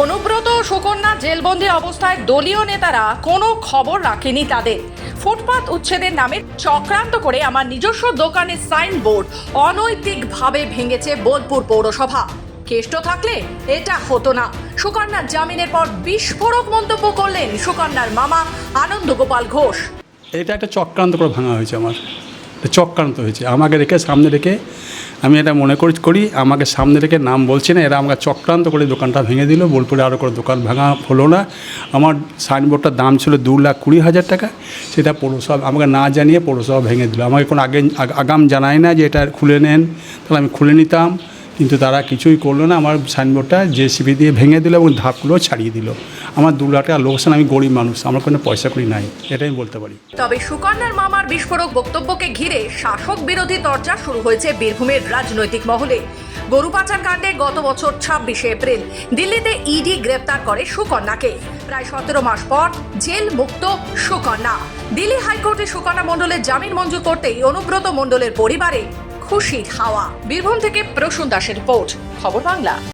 অনুব্রত ও সুকন্যা জেলবন্দি অবস্থায় দলীয় নেতারা কোনো খবর রাখেনি তাদের। ফুটপাত উচ্ছেদের নামে চক্রান্ত করে আমার নিজস্ব দোকানের সাইনবোর্ড অনৈতিকভাবে ভেঙেছে বোলপুর পৌরসভা। কেষ্ট থাকলে এটা হতো না। সুকন্যার জামিনের পর বিস্ফোরক মন্তব্য করলেন সুকন্যার মামা আনন্দ গোপাল ঘোষ। এটা একটা চক্রান্ত করে ভাঙা হয়েছে আমার। চক্রান্ত হয়েছে। আমাকে রেখে সামনে রেখে আমি এটা মনে করি করি, আমাকে সামনে রেখে নাম বলছে না, এরা আমাকে চক্রান্ত করে দোকানটা ভেঙে দিল, বোলপুরে আরও করে দোকান ভাঙা হলো না। আমার সাইনবোর্ডটার দাম ছিল দু লাখ কুড়ি হাজার টাকা, সেটা পৌরসভা, আমাকে না জানিয়ে পৌরসভা ভেঙে দিল। আমাকে কোনো আগে, আগাম জানায় না যে এটা খুলে নেন, তাহলে আমি খুলে নিতাম। কিন্তু তারা কিছুই করল না। আমার সাইনবোর্ডটা জেসিবি দিয়ে ভেঙে দিল এবং ধাপগুলো ছাড়িয়ে দিল। আমার দু লাখ টাকা লোকসান আমি গরিব মানুষ, আমার কোনো পয়সা করি নাই। এটাই আমি বলতে পারি। তবে সুকন্যার মামার বিস্ফোরক বক্তব্যকে ঘিরে শাসক বিরোধী চর্চা শুরু হয়েছে বীরভূমের রাজনৈতিক মহলে। গরু পাচার কাণ্ডে গত বছর ছাব্বিশে এপ্রিল দিল্লিতে ইডি গ্রেপ্তার করে সুকন্যাকে। প্রায় সতেরো মাস পর জেল মুক্ত সুকন্যা। দিল্লি হাইকোর্টে সুকন্যা মণ্ডলের জামিন মঞ্জুর করতেই অনুব্রত মণ্ডলের পরিবারে খুশির হাওয়া। বীরভূম থেকে প্রসূন দাসের রিপোর্ট খবর বাংলা।